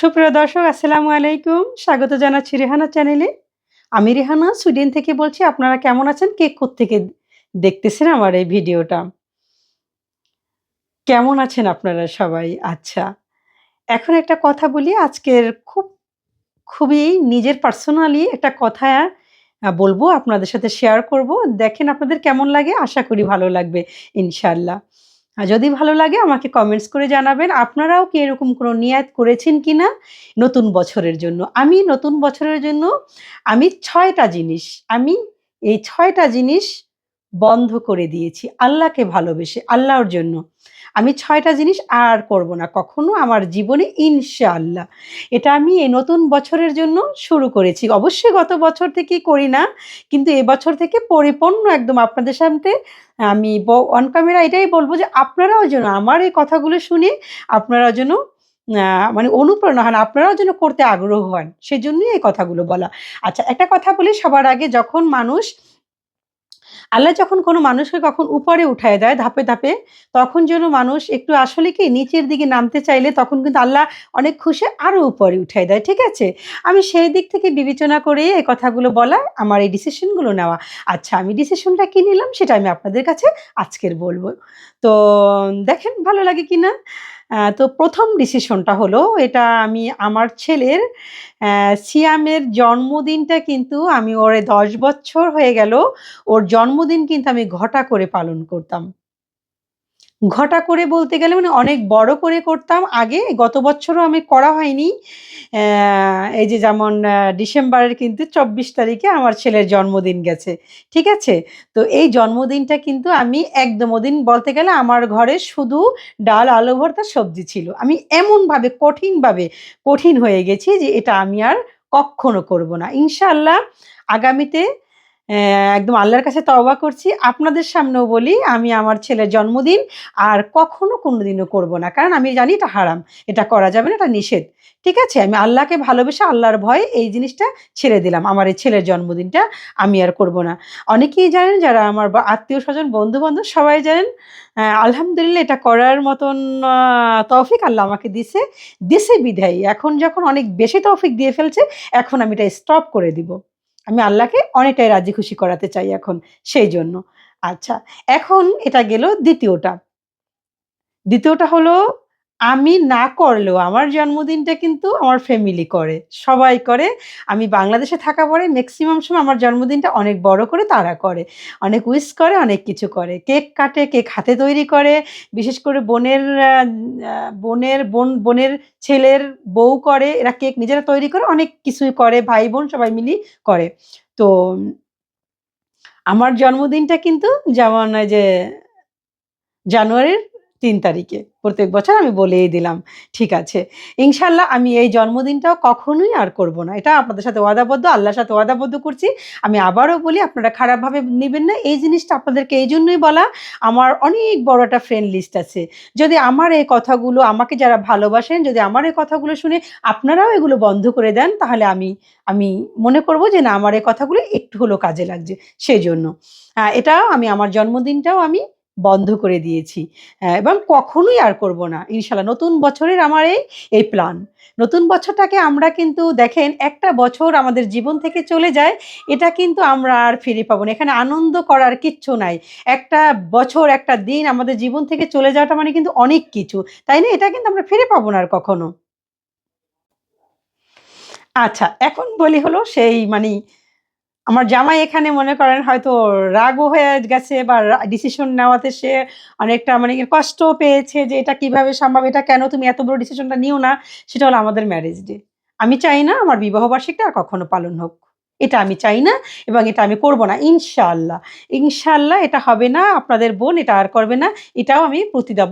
সুপ্রিয় দর্শক, আসসালামু আলাইকুম। স্বাগত জানাচ্ছি রেহানা চ্যানেলে। আমি রেহানা, সুইডেন থেকে বলছি, আপনারা কেমন আছেন? কে থেকে দেখতেছেন আমার এই ভিডিওটা? কেমন আছেন আপনারা সবাই? আচ্ছা এখন একটা কথা বলি, আজকের খুব, খুবই নিজের পার্সোনালি একটা কথা বলব, আপনাদের সাথে শেয়ার করব। দেখেন আপনাদের কেমন লাগে, আশা করি ভালো লাগবে ইনশাল্লাহ আর যদি ভালো লাগে, আমাকে কমেন্টস করে জানাবেন, আপনারাও কি এরকম কোনো নিয়াত করেছেন কি না নতুন বছরের জন্য? আমি নতুন বছরের জন্য, আমি ছয়টা জিনিস, আমি এই ছয়টা জিনিস বন্ধ করে দিয়েছি। আল্লাহকে ভালোবেসে, আল্লাহর জন্য। আমি ছয়টা জিনিস আর করব না, কখনো আমার জীবনে, ইনশাআল্লাহ। এটা আমি এই নতুন বছরের জন্য শুরু করেছি। অবশ্যই গত বছর থেকে করি না, কিন্তু এবছর থেকে পরিপূর্ণ একদম আপনাদের সামনে আমি অন ক্যামেরা এটাই বলব যে আপনারাও যেন আমার এই কথাগুলো শুনে আপনারা যেন মানে অনুপ্রেরণা হন, আপনারাও যেন করতে আগ্রহ হন, সেজন্যই এই কথাগুলো বলা। আচ্ছা একটা কথা বলি, সবার আগে যখন মানুষ আল্লাহ যখন কোনো মানুষকে কখন উপরে উঠায় দেয় ধাপে ধাপে, তখন যেন মানুষ একটু আসলে কি নিচের দিকে নামতে চাইলে তখন কিন্তু আল্লাহ অনেক খুশি আরও উপরে উঠায় দেয়, ঠিক আছে? আমি সেই দিক থেকে বিবেচনা করে এই কথাগুলো বলা, আমার এই ডিসিশনগুলো নেওয়া। আচ্ছা আমি ডিসিশনটা কি নিলাম সেটা আমি আপনাদের কাছে আজকের বলব। তো, দেখেন ভালো লাগে কি না তো প্রথম ডিসিশনটা হলো, এটা আমি আমার ছেলের সিয়ামের জন্মদিনটা কিন্তু আমি ওরে দশ বছর হয়ে গেল, ওর জন্মদিন কিন্তু আমি ঘটা করে পালন করতাম। ঘটা করে বলতে গেলে মানে অনেক বড় করে করতাম। আগে গত বছরও আমি করা হয়নি। এই যে যেমন ডিসেম্বরের কিন্তু চব্বিশ তারিখে আমার ছেলের জন্মদিন গেছে। ঠিক আছে? তো এই জন্মদিনটা কিন্তু আমি একদম ওদিন বলতে গেলে আমার ঘরে শুধু ডাল, আলু ভর্তা, সবজি ছিল। আমি এমনভাবে কঠিনভাবে কঠিন হয়ে গেছি যে এটা আমি আর কখনো করব না। ইনশাল্লাহ আগামীতে একদম আল্লাহর কাছে তওবা করছি। আপনাদের সামনেও বলি, আমি আমার ছেলের জন্মদিন আর কখনো কোনোদিনও করব না। কারণ আমি জানি এটা হারাম, এটা করা যাবে না, এটা নিষেধ। ঠিক আছে? আমি আল্লাহকে ভালোবেসে আল্লাহর ভয়ে এই জিনিসটা ছেড়ে দিলাম। আমার এই ছেলের জন্মদিনটা আমি আর করব না। অনেকেই জানেন, যারা আমার আত্মীয় স্বজন বন্ধু বান্ধব সবাই জানেন আলহামদুলিল্লাহ এটা করার মতন তৌফিক আল্লাহ আমাকে দিছে দিছে বিধায়ী। এখন যখন অনেক বেশি তৌফিক দিয়ে ফেলছে, এখন আমি এটা স্টপ করে দিব। আমি আল্লাহকে অনেকটাই রাজি খুশি করাতে চাই এখন সেই জন্য। আচ্ছা এখন এটা গেল দ্বিতীয়টা। দ্বিতীয়টা হলো আমি না করলেও আমার জন্মদিনটা কিন্তু আমার ফ্যামিলি করে, সবাই করে। আমি বাংলাদেশে থাকা পরে ম্যাক্সিমাম সময় আমার জন্মদিনটা অনেক বড় করে তারা করে। অনেক উইশ করে, অনেক কিছু করে। কেক কাটে, কেক হাতে তৈরি করে। বিশেষ করে বোনের বোনের, বোন, বোনের ছেলের বউ করে, এরা কেক নিজেরা তৈরি করে, অনেক কিছুই করে, ভাই বোন সবাই মিলি করে। তো আমার জন্মদিনটা কিন্তু যেমন যে জানুয়ারির তিন তারিখে। প্রত্যেক বছর আমি বলেই দিলাম, ঠিক আছে। ইনশাল্লাহ আমি এই জন্মদিনটাও কখনোই আর করব না। এটা আপনাদের সাথে ওয়াদাবদ্ধ, আল্লাহর সাথে ওয়াদাবদ্ধ করছি। আমি আবারও বলি, আপনারা খারাপভাবে নেবেন না। এই জিনিসটা আপনাদেরকে এই জন্যই বলা, আমার অনেক বড় একটা ফ্রেন্ড লিস্ট আছে। যদি আমার এই কথাগুলো আমাকে যারা ভালোবাসেন, যদি আমার এই কথাগুলো শুনে আপনারাও এগুলো বন্ধ করে দেন, তাহলে আমি আমি মনে করব যে না, আমার এই কথাগুলো একটু হলেও কাজে লাগছে। সেই জন্য এটাও আমি, আমার জন্মদিনটাও আমি বন্ধ করে দিয়েছি। আহ, এবং কখনোই আর করব না। ইনশাল্লাহ নতুন বছরের আমার এই এই প্ল্যান নতুন বছরটাকে আমরা কিন্তু দেখেন একটা বছর আমাদের জীবন থেকে চলে যায় এটা কিন্তু আমরা আর ফিরে পাবো না। এখানে আনন্দ করার কিচ্ছু নাই। একটা বছর একটা দিন আমাদের জীবন থেকে চলে যাওয়াটা মানে কিন্তু অনেক কিছু। তাই না? এটা কিন্তু আমরা ফিরে পাবো না আর কখনো। আচ্ছা এখন বলি হলো সেই মানে আমার জামাই এখানে মনে করেন হয়তো রাগও হয়ে গেছে বা ডিসিশন নেওয়াতে সে অনেকটা মানে কষ্ট পেয়েছে যে এটা কীভাবে সম্ভব, এটা কেন তুমি এত বড় ডিসিশনটা নিও না, সেটা হলো আমাদের ম্যারেজ ডে আমি চাই না আমার বিবাহ বার্ষিকটা আর কখনো পালন হোক। এটা আমি চাই না এবং এটা আমি করব না, ইনশাআল্লাহ। ইনশাআল্লাহ এটা হবে না, আপনাদের বোন এটা আর করবে না, এটাও আমি প্রতিজ্ঞা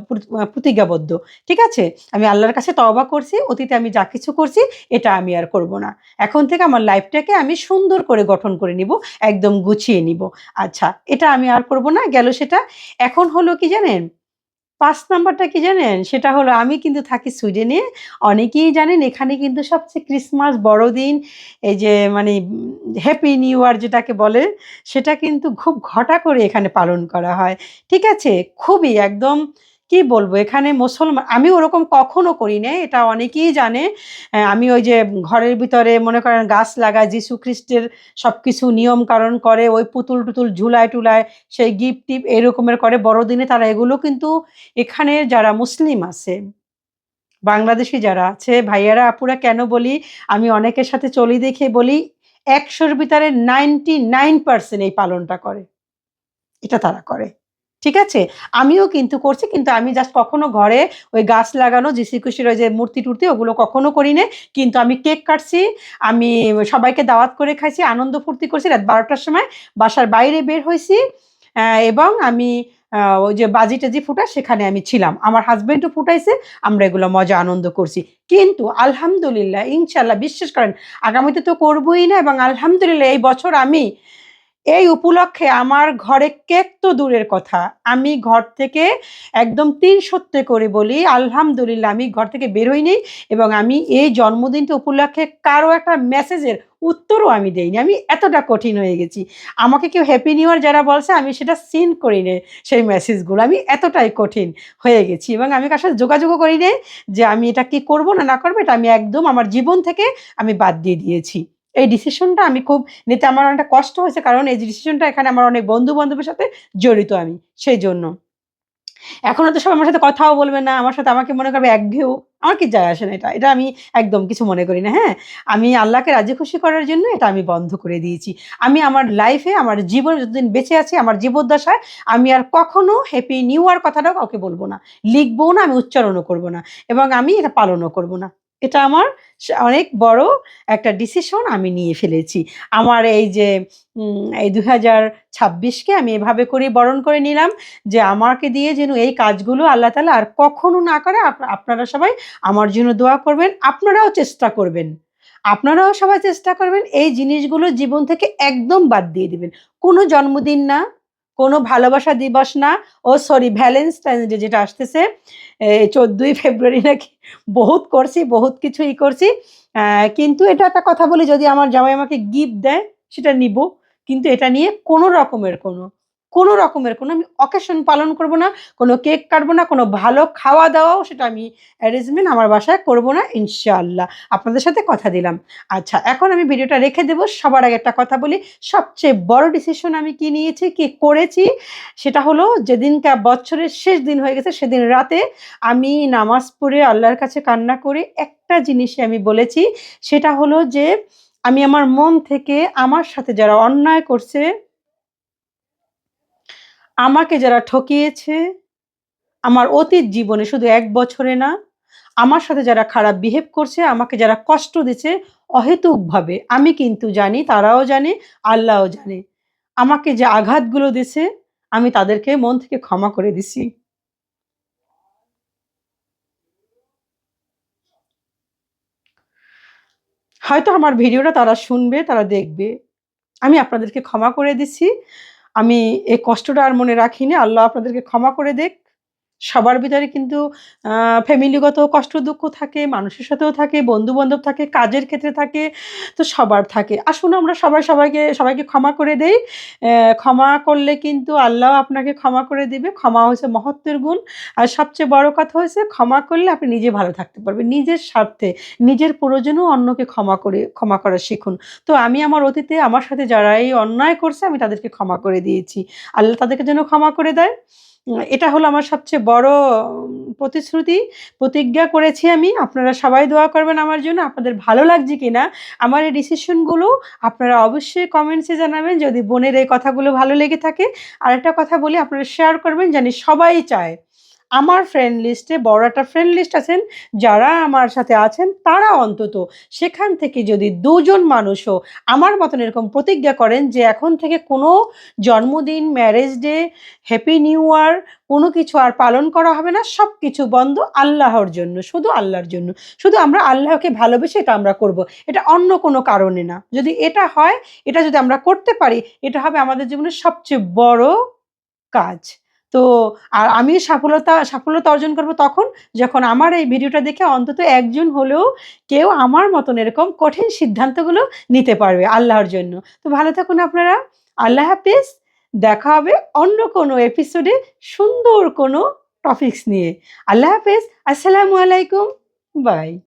প্রতিজ্ঞাবদ্ধ। ঠিক আছে? আমি আল্লাহর কাছে তওবা করছি, অতীতে আমি যা কিছু করছি, এটা আমি আর করব না। এখন থেকে আমার লাইফটাকে আমি সুন্দর করে গঠন করে নিব, একদম গুছিয়ে নিব। আচ্ছা এটা আমি আর করব না, গেল সেটা। এখন হলো কি জানেন? পাঁচ নাম্বারটা কি জানেন? সেটা হলো, আমি কিন্তু থাকি সুইডেনে, অনেকেই জানেন এখানে কিন্তু সবচেয়ে ক্রিসমাস, বড়দিন, এই যে মানে হ্যাপি নিউ ইয়ার যেটাকে বলে, সেটা কিন্তু খুব ঘটা করে এখানে পালন করা হয়। ঠিক আছে? খুবই একদম কি বলব? এখানে মুসলমান, আমি ওরকম কখনো করি না এটা অনেকেই জানে। আমি ওই যে ঘরের ভিতরে মনে করেন গাছ লাগায় যিশু খ্রিস্টের সবকিছু নিয়ম কারণ করে, ওই পুতুল টুতুল ঝুলায় টুলায় সেই গিফট টিপ এরকমের করে। বড়দিনে তারা এগুলো কিন্তু এখানে যারা মুসলিম আছে, বাংলাদেশি যারা আছে, ভাইয়ারা, আপুরা কেন বলি, আমি অনেকের সাথে চলি দেখে বলি, একশোর ভিতরে নাইনটি নাইন পার্সেন্ট এই পালনটা করে। এটা তারা করে। ঠিক আছে? আমিও কিন্তু করছি, কিন্তু আমি জাস্ট কখনো ঘরে ওই গাছ লাগানো খুশির ওই যে মূর্তি টুর্তি, ওগুলো কখনো করি না কিন্তু আমি কেক কাটছি, আমি সবাইকে দাওয়াত করে খাইছি, আনন্দ ফুর্তি করছি। রাত বারোটার সময় বাসার বাইরে বের হয়েছি এবং আমি ওই যে বাজি টাজি ফুটা সেখানে আমি ছিলাম। আমার হাজবেন্ডও ফুটাইছে, আমরা এগুলো মজা আনন্দ করছি। কিন্তু আলহামদুলিল্লাহ ইনশাল্লাহ বিশ্বাস করেন, আগামীতে তো করবোই না, এবং আলহামদুলিল্লাহ, এই বছর আমি এই উপলক্ষে আমার ঘরে কেক তো দূরের কথা। আমি ঘর থেকে একদম তিন সত্যি করে বলি, আলহামদুলিল্লাহ আমি ঘর থেকে বেরোইনি এবং আমি এই জন্মদিনটা উপলক্ষে কারও একটা মেসেজের উত্তরও আমি দেইনি। আমি এতটা কঠিন হয়ে গেছি। আমাকে কেউ হ্যাপি নিউ ইয়ার যারা বলছে, আমি সেটা সিন করি নে সেই মেসেজগুলো। আমি এতটাই কঠিন হয়ে গেছি এবং আমি কার সাথে যোগাযোগও করি নে যে আমি এটা কি করব না না করব, এটা আমি একদম আমার জীবন থেকে আমি বাদ দিয়ে দিয়েছি। এই ডিসিশনটা আমি খুব নিতে আমার অনেকটা কষ্ট হয়েছে, কারণ এই ডিসিশনটা এখানে আমার অনেক বন্ধু বান্ধবের সাথে জড়িত আমি সেই জন্য এখন তো সব আমার সাথে কথাও বলবে না, আমার সাথে আমাকে মনে করবে একঘেয়েও, আমার কি যায় আসে না এটা এটা আমি একদম কিছু মনে করি না হ্যাঁ? আমি আল্লাহকে রাজি খুশি করার জন্য এটা আমি বন্ধ করে দিয়েছি। আমি আমার লাইফে আমার জীবন যতদিন বেঁচে আছি, আমার জীবদ্দশায়, আমি আর কখনো হ্যাপি নিউ ইয়ার কথাটাও কাউকে বলব না লিখব না, আমি উচ্চারণও করব না, এবং আমি এটা পালনও করব না। এটা আমার অনেক বড় একটা ডিসিশন আমি নিয়ে ফেলেছি। আমার এই যে এই দু হাজার ছাব্বিশকে আমি এভাবে করে বরণ করে নিলাম যে, আমাকে দিয়ে যেন এই কাজগুলো আল্লাহ তালা আর কখনো না করে। আপনারা সবাই আমার জন্য দোয়া করবেন। আপনারাও চেষ্টা করবেন। আপনারাও সবাই চেষ্টা করবেন এই জিনিসগুলো জীবন থেকে একদম বাদ দিয়ে দিবেন। কোনো জন্মদিন না কোনো ভালোবাসা দিবস না। ও সরি ভ্যালেন্টাইন ডে যেটা আসতেছে চোদ্দই ফেব্রুয়ারি নাকি বহুত করছি, বহুত কিছুই করছি। কিন্তু এটা একটা কথা বলি, যদি আমার জামাই আমাকে গিফট দেয়, সেটা নিব। কিন্তু এটা নিয়ে কোনো রকমের কোনো কোনো রকমের কোনো আমি অকেশন পালন করব না, কোনো কেক কাটবো না, কোনো ভালো খাওয়া দাওয়াও সেটা আমি অ্যারেঞ্জমেন্ট আমার বাসায় করব না, ইনশাআল্লাহ। আপনাদের সাথে কথা দিলাম। আচ্ছা এখন আমি ভিডিওটা রেখে দেবো। সবার আগে একটা কথা বলি। সবচেয়ে বড় ডিসিশন আমি কি নিয়েছি, কি করেছি, সেটা হলো যেদিনকা বছরের শেষ দিন হয়ে গেছে, সেদিন রাতে আমি নামাজ পড়ে আল্লাহর কাছে কান্না করে একটা জিনিসই আমি বলেছি, সেটা হলো যে আমি আমার মন থেকে আমার সাথে যারা অন্যায় করছে আমাকে যারা ঠকিয়েছে, আমার অতীত জীবনে শুধু এক বছরে না, আমার সাথে যারা খারাপ বিহেভ করছে, আমাকে যারা কষ্ট দিচ্ছে, অহেতুকভাবে আমি কিন্তু জানি, তারাও জানে, আল্লাহও জানে। আমাকে যে আঘাতগুলো দিছে, আমি তাদেরকে মন থেকে ক্ষমা করে দিছি। হয়তো আমার ভিডিওটা তারা শুনবে, তারা দেখবে। আমি আপনাদেরকে ক্ষমা করে দিছি। আমি এই কষ্টটা আর মনে রাখিনি। আল্লাহ আপনাদেরকে ক্ষমা করে দেখ সবার ভিতরে কিন্তু ফ্যামিলিগত কষ্ট, দুঃখ থাকে, মানুষের সাথেও থাকে বন্ধু বান্ধব থাকে, কাজের ক্ষেত্রে থাকে, তো সবার থাকে। আসুন আমরা সবাই সবাইকে সবাইকে ক্ষমা করে দেই। ক্ষমা করলে কিন্তু আল্লাহ আপনাকে ক্ষমা করে দিবে। ক্ষমা হয়েছে মহত্বের গুণ। আর সবচেয়ে বড় কথা হয়েছে, ক্ষমা করলে আপনি নিজে ভালো থাকতে পারবেন। নিজের স্বার্থে, নিজের প্রয়োজনেও অন্যকে ক্ষমা করে, ক্ষমা করা শিখুন। তো আমি আমার অতীতে, আমার সাথে যারা এই অন্যায় করছে, আমি তাদেরকে ক্ষমা করে দিয়েছি। আল্লাহ তাদেরকে যেন ক্ষমা করে দেয়। এটা হলো আমার সবচেয়ে বড় প্রতিশ্রুতি। প্রতিজ্ঞা করেছি আমি, আপনারা সবাই দোয়া করবেন আমার জন্য, আপনাদের ভালো লাগছে কিনা, আমার এই ডিসিশনগুলো আপনারা অবশ্যই কমেন্টসে জানাবেন। যদি বোনের এই কথাগুলো ভালো লেগে থাকে আর একটা কথা বলি, আপনারা শেয়ার করবেন, জানি সবাই চায়। আমার ফ্রেন্ড লিস্টে বড় একটা ফ্রেন্ড লিস্ট আছেন, যারা আমার সাথে আছেন, তারা অন্তত সেখান থেকে যদি দুজন মানুষও আমার মতন এরকম প্রতিজ্ঞা করেন যে এখন থেকে কোনো জন্মদিন marriage day happy new year কোনো কিছু আর পালন করা হবে না সব কিছু বন্ধ আল্লাহর জন্য, শুধু আল্লাহর জন্য। শুধু আমরা আল্লাহকে ভালোবেসে এটা আমরা করব, এটা অন্য কোনো কারণে না। যদি এটা হয়, এটা যদি আমরা করতে পারি, এটা হবে আমাদের জীবনের সবচেয়ে বড় কাজ। তো আর আমি সফলতা সফলতা অর্জন করব তখন যখন আমার এই ভিডিওটা দেখে অন্তত একজন হলেও কেউ আমার মতন এরকম কঠিন সিদ্ধান্তগুলো নিতে পারবে আল্লাহর জন্য তো ভালো থাকুন আপনারা আল্লাহ হাফিজ দেখা হবে অন্য কোনো এপিসোডে সুন্দর কোনো টপিকস নিয়ে। আল্লাহ হাফেজ। আসসালামু আলাইকুম। বাই।